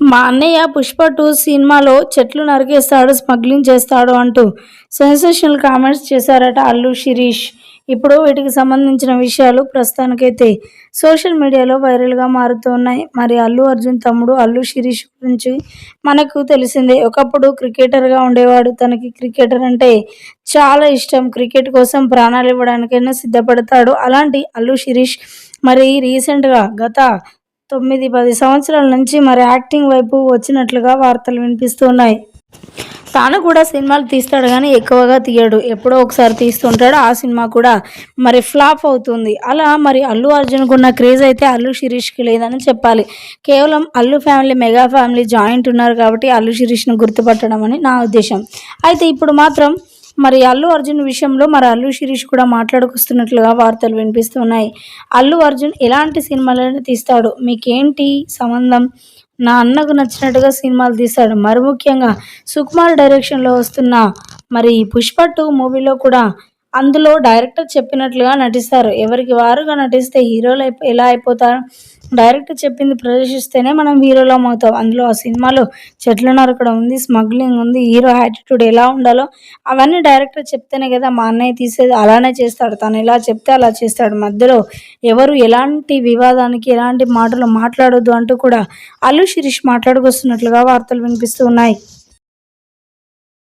మా అన్నయ్య పుష్ప టూ సినిమాలో చెట్లు నరికేస్తాడు స్మగ్లింగ్ చేస్తాడు అంటూ సెన్సేషనల్ కామెంట్స్ చేశారట అల్లు శిరీష్. ఇప్పుడు వీటికి సంబంధించిన విషయాలు ప్రస్తుతానికైతే సోషల్ మీడియాలో వైరల్గా మారుతున్నాయి. మరి అల్లు అర్జున్ తమ్ముడు అల్లు శిరీష్ గురించి మనకు తెలిసిందే. ఒకప్పుడు క్రికెటర్గా ఉండేవాడు. తనకి క్రికెటర్ అంటే చాలా ఇష్టం. క్రికెట్ కోసం ప్రాణాలు ఇవ్వడానికైనా సిద్ధపడతాడు. అలాంటి అల్లు శిరీష్ మరి రీసెంట్గా గత తొమ్మిది పది సంవత్సరాల నుంచి మరి యాక్టింగ్ వైపు వచ్చినట్లుగా వార్తలు వినిపిస్తున్నాయి. తాను కూడా సినిమాలు తీస్తాడు కానీ ఎక్కువగా తీయడు. ఎప్పుడో ఒకసారి తీస్తుంటాడు ఆ సినిమా కూడా మరి ఫ్లాప్ అవుతుంది. అలా మరి అల్లు అర్జున్కు ఉన్న క్రేజ్ అయితే అల్లు శిరీష్కి లేదని చెప్పాలి. కేవలం Allu family mega family joint ఉన్నారు కాబట్టి అల్లు శిరీష్ను గుర్తుపట్టడం అని నా ఉద్దేశం. అయితే ఇప్పుడు మాత్రం మరి అల్లు అర్జున్ విషయంలో మరి అల్లు శిరీష్ కూడా మాట్లాడుకొస్తున్నట్లుగా వార్తలు వినిపిస్తున్నాయి. అల్లు అర్జున్ ఎలాంటి సినిమాలను తీస్తాడు. మీకేంటి సంబంధం? నా అన్నకు నచ్చినట్టుగా సినిమాలు తీస్తాడు. మరి ముఖ్యంగా సుకుమార్ డైరెక్షన్లో వస్తున్న మరి పుష్ప టూ మూవీలో కూడా అందులో డైరెక్టర్ చెప్పినట్లుగా నటిస్తారు. ఎవరికి వారుగా నటిస్తే హీరోలు అయిపో ఎలా అయిపోతారు? డైరెక్టర్ చెప్పింది ప్రదర్శిస్తేనే మనం హీరోలం అవుతాం. అందులో ఆ సినిమాలో చెట్లు నరకడం ఉంది స్మగ్లింగ్ ఉంది హీరో యాటిట్యూడ్ ఎలా ఉండాలో అవన్నీ డైరెక్టర్ చెప్తేనే కదా మా అన్నయ్య తీసేది అలానే చేస్తాడు తను ఎలా చెప్తే అలా చేస్తాడు. మధ్యలో ఎవరు ఎలాంటి వివాదానికి ఎలాంటి మాటలు మాట్లాడొద్దు అంటూ కూడా అల్లు శిరీష్ మాట్లాడుకొస్తున్నట్లుగా వార్తలు వినిపిస్తూ ఉన్నాయి.